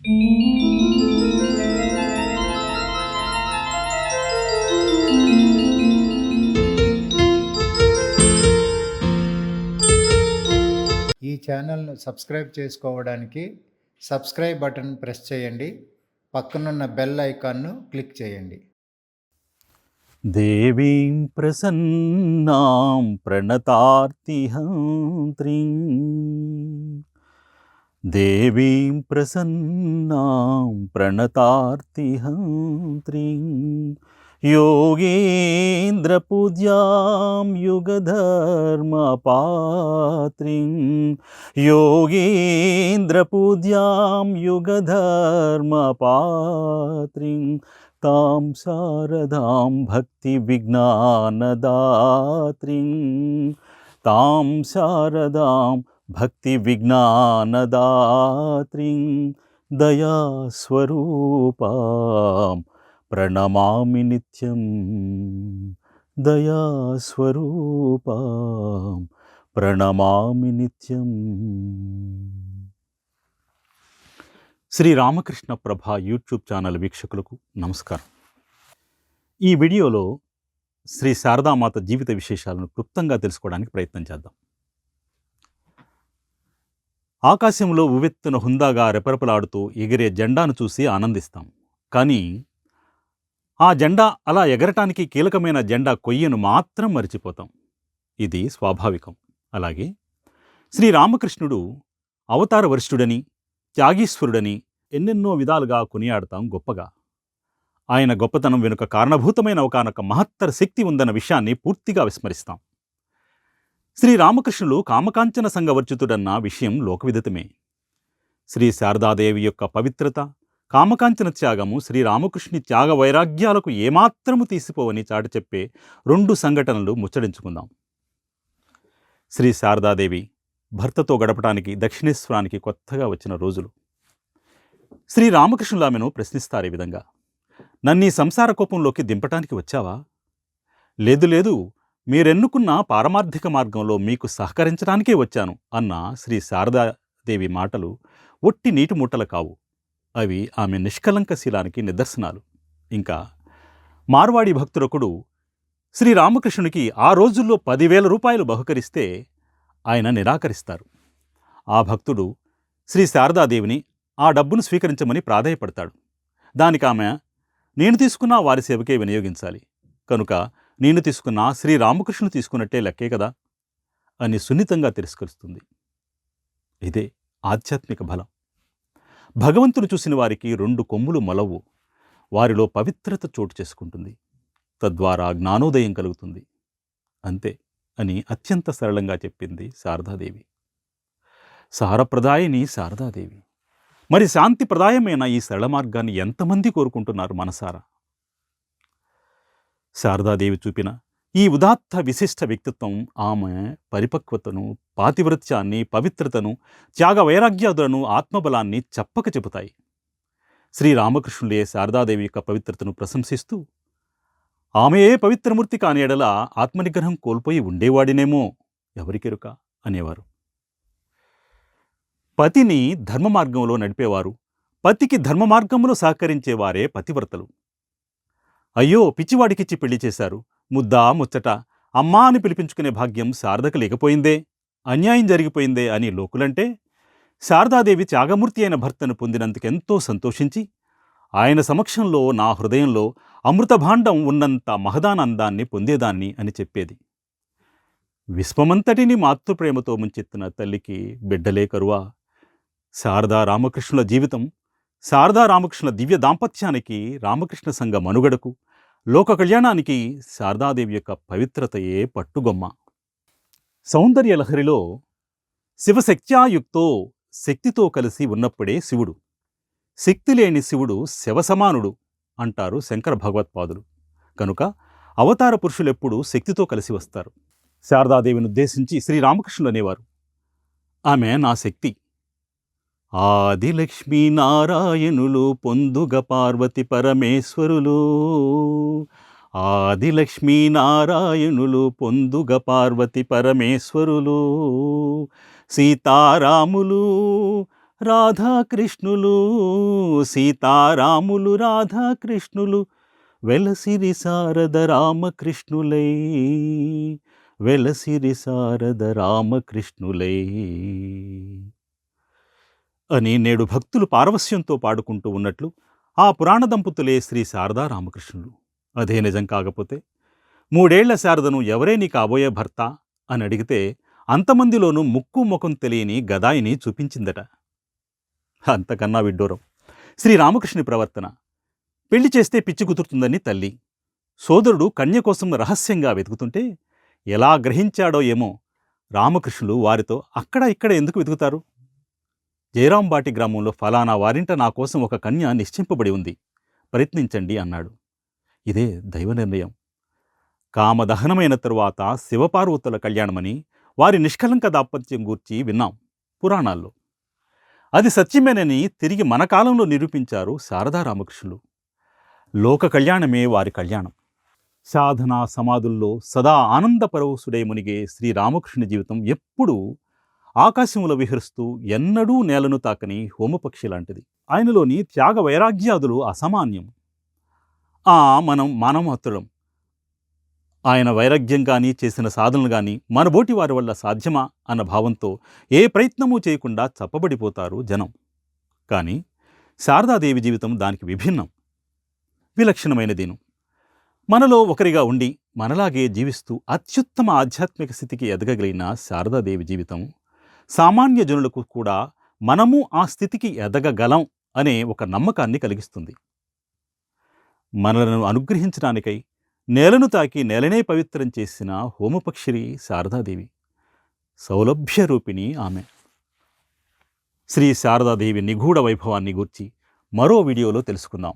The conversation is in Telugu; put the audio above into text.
ఈ ఛానల్ను సబ్స్క్రైబ్ చేసుకోవడానికి సబ్స్క్రైబ్ బటన్ ప్రెస్ చేయండి. పక్కనున్న బెల్ ఐకాన్ను క్లిక్ చేయండి. దేవీం ప్రసన్నాం ప్రణతార్తిహంత్రీం దేవీం ప్రసన్నాం ప్రణతార్తిహంత్రీం యోగేంద్రపూజ్యాం యుగధర్మపాత్రీం యోగేంద్రపూజ్యాం యుగధర్మపాత్రీం తాం శారదాం భక్తి విజ్ఞానదాత్రీం. తాం శారదాం భక్తి విజ్ఞానదాత్రిం దయాస్వరూపాం ప్రణమామి నిత్యం దయాస్వరూపాం ప్రణమామి నిత్యం. శ్రీరామకృష్ణ ప్రభ యూట్యూబ్ ఛానల్ వీక్షకులకు నమస్కారం. ఈ వీడియోలో శ్రీ శారదామాత జీవిత విశేషాలను క్లుప్తంగా తెలుసుకోవడానికి ప్రయత్నం చేద్దాం. ఆకాశంలో ఉవెత్తున హుందాగా రెపరెపలాడుతూ ఎగిరే జెండాను చూసి ఆనందిస్తాం. కానీ ఆ జెండా అలా ఎగరటానికి కీలకమైన జెండా కొయ్యను మాత్రం మరిచిపోతాం. ఇది స్వాభావికం. అలాగే శ్రీరామకృష్ణుడు అవతార వరిష్ఠుడని త్యాగీశ్వరుడని ఎన్నెన్నో విధాలుగా కొనియాడతాం గొప్పగా. ఆయన గొప్పతనం వెనుక కారణభూతమైన ఒకనొక మహత్తర శక్తి ఉందన్న విషయాన్ని పూర్తిగా విస్మరిస్తాం. శ్రీరామకృష్ణులు కామకాంచన సంఘవర్జితుడన్న విషయం లోకవిదితమే. శ్రీ శారదాదేవి యొక్క పవిత్రత కామకాంచన త్యాగము శ్రీరామకృష్ణి త్యాగ వైరాగ్యాలకు ఏమాత్రము తీసిపోవని చాటి చెప్పే రెండు సంఘటనలు ముచ్చడించుకుందాం శ్రీ శారదాదేవి భర్తతో గడపడానికి దక్షిణేశ్వరానికి కొత్తగా వచ్చిన రోజులు. శ్రీరామకృష్ణులు ఆమెను ప్రశ్నిస్తారు ఈ విధంగా. నన్ను ఈ సంసార కోపంలోకి దింపటానికి వచ్చావా? లేదు లేదు మీరెన్నుకున్న పారమార్థిక మార్గంలో మీకు సహకరించడానికే వచ్చాను అన్న శ్రీ శారదాదేవి మాటలు ఒట్టి నీటి మూటలు కావు. అవి ఆమె నిష్కలంక శీలానికి నిదర్శనాలు. ఇంకా మార్వాడి భక్తురొకడు శ్రీరామకృష్ణునికి ఆ రోజుల్లో పదివేల రూపాయలు బహుకరిస్తే ఆయన నిరాకరిస్తారు. ఆ భక్తుడు శ్రీ శారదాదేవిని ఆ డబ్బును స్వీకరించమని ప్రాధాయపడతాడు. దానికి ఆమె నేను తీసుకున్న వారి సేవకే వినియోగించాలి. కనుక నేను తీసుకున్న శ్రీ రామకృష్ణుడు తీసుకున్నట్టే లెక్కే కదా అని సున్నితంగా తిరస్కరిస్తుంది. ఇదే ఆధ్యాత్మిక బలం. భగవంతుని చూసిన వారికి రెండు కొమ్ములు మొలవు వారిలో పవిత్రత చోటు చేసుకుంటుంది. తద్వారా జ్ఞానోదయం కలుగుతుంది. అంతే అని అత్యంత సరళంగా చెప్పింది శారదాదేవి. సారప్రదాయిని శారదాదేవి. మరి శాంతి ప్రదాయమైన ఈ సరళ మార్గాన్ని ఎంతమంది కోరుకుంటున్నారు మనసారా? శారదాదేవి చూపిన ఈ ఉదాత్త విశిష్ట వ్యక్తిత్వం ఆమె పరిపక్వతను పాతివృత్యాన్ని పవిత్రతను త్యాగ వైరాగ్యాదులను ఆత్మబలాన్ని చెప్పక చెబుతాయి. శ్రీరామకృష్ణులే శారదాదేవి యొక్క పవిత్రతను ప్రశంసిస్తూ ఆమెయే పవిత్రమూర్తి కాని ఎడల ఆత్మనిగ్రహం కోల్పోయి ఉండేవాడినేమో ఎవరికెరుక? అనేవారు. పతిని ధర్మ మార్గంలో నడిపేవారు. పతికి ధర్మ మార్గంలో సహకరించేవారే పతివ్రతలు. అయ్యో పిచ్చివాడికిచ్చి పెళ్ళి చేశారు. ముద్దా ముచ్చట. అమ్మా అని పిలిపించుకునే భాగ్యం శారదకు లేకపోయిందే. అన్యాయం జరిగిపోయిందే అని లోకులంటే శారదాదేవి త్యాగమూర్తి అయిన భర్తను పొందినందుకెంతో సంతోషించి ఆయన సమక్షంలో నా హృదయంలో అమృతభాండం ఉన్నంత మహదానందాన్ని పొందేదాన్ని అని చెప్పేది. విశ్వమంతటిని మాతృప్రేమతో ముంచెత్తిన తల్లికి బిడ్డలే కరువా. శారదా రామకృష్ణుల జీవితం శారదా రామకృష్ణ దివ్య దాంపత్యానికి రామకృష్ణ సంఘ మనుగడకు లోక కళ్యాణానికి శారదాదేవి యొక్క పవిత్రతయే పట్టుగొమ్మ. సౌందర్య లహరిలో శివశక్త్యాయుక్తో శక్తితో కలిసి ఉన్నప్పుడే శివుడు. శక్తి లేని శివుడు శివసమానుడు అంటారు శంకర భగవత్పాదులు. కనుక అవతార పురుషులెప్పుడు శక్తితో కలిసి వస్తారు. శారదాదేవిని ఉద్దేశించి శ్రీరామకృష్ణులు అనేవారు. ఆమె నా శక్తి. ఆది లక్ష్మీనారాయణులు పొందుగ పార్వతి పరమేశ్వరులు. ఆది లక్ష్మీనారాయణులు పొందుగ పార్వతి పరమేశ్వరులు. సీతారాములు రాధాకృష్ణులు సీతారాములు రాధాకృష్ణులు వెలసిరి శారద రామకృష్ణులై వెలసిరి శారద రామకృష్ణులై. అని నేడు భక్తులు పారవస్యంతో పాడుకుంటూ ఉన్నట్లు ఆ పురాణ దంపతులే శ్రీ శారదా రామకృష్ణులు. అదే నిజం కాకపోతే మూడేళ్ళ శారదను ఎవరే నీ కాబోయే భర్త అని అడిగితే అంతమందిలోనూ ముక్కు ముఖం తెలియని గదాయిని చూపించిందట. అంతకన్నా విడ్డూరం. శ్రీరామకృష్ణుని ప్రవర్తన. పెళ్ళి చేస్తే పిచ్చి కుదురుతుందని తల్లి. సోదరుడు కన్య కోసం రహస్యంగా వెతుకుతుంటే ఎలా గ్రహించాడో ఏమో రామకృష్ణులు వారితో అక్కడ ఇక్కడ ఎందుకు వెతుకుతారు? జయరాంబాటి గ్రామంలో ఫలానా వారింట నా కోసం ఒక కన్య నిశ్చింపబడి ఉంది. ప్రయత్నించండి అన్నాడు. ఇదే దైవ నిర్ణయం. కామదహనమైన తరువాత శివపార్వతుల కళ్యాణమని వారి నిష్కలంక దాపత్యం గూర్చి విన్నాం పురాణాల్లో. అది సత్యమేనని తిరిగి మన కాలంలో నిరూపించారు శారదా రామకృష్ణులు. లోక కళ్యాణమే వారి కళ్యాణం. సాధన సమాధుల్లో సదా ఆనందపరవశుడై మునిగే శ్రీరామకృష్ణ జీవితం ఎప్పుడూ ఆకాశంలో విహరిస్తూ ఎన్నడూ నేలను తాకని హోమపక్షి లాంటిది. ఆయనలోని త్యాగ వైరాగ్యాదులు అసామాన్యం. ఆ మనం మానవమాత్రులం ఆయన వైరాగ్యం కానీ చేసిన సాధనలు కానీ మనబోటి వారి వల్ల సాధ్యమా అన్న భావంతో ఏ ప్రయత్నమూ చేయకుండా చప్పబడిపోతారు జనం. కానీ శారదాదేవి జీవితం దానికి విభిన్నం. విలక్షణమైనదేను. మనలో ఒకరిగా ఉండి మనలాగే జీవిస్తూ అత్యుత్తమ ఆధ్యాత్మిక స్థితికి ఎదగగలిగిన శారదాదేవి జీవితం సామాన్య జనులకు కూడా మనము ఆ స్థితికి ఎదగగలం అనే ఒక నమ్మకాన్ని కలిగిస్తుంది. మనలను అనుగ్రహించడానికై నేలను తాకి నేలనే పవిత్రం చేసిన హోమపక్షిరి శారదాదేవి సౌలభ్య రూపిణి ఆమె. శ్రీ శారదాదేవి నిగూఢ వైభవాన్ని గూర్చి మరో వీడియోలో తెలుసుకుందాం.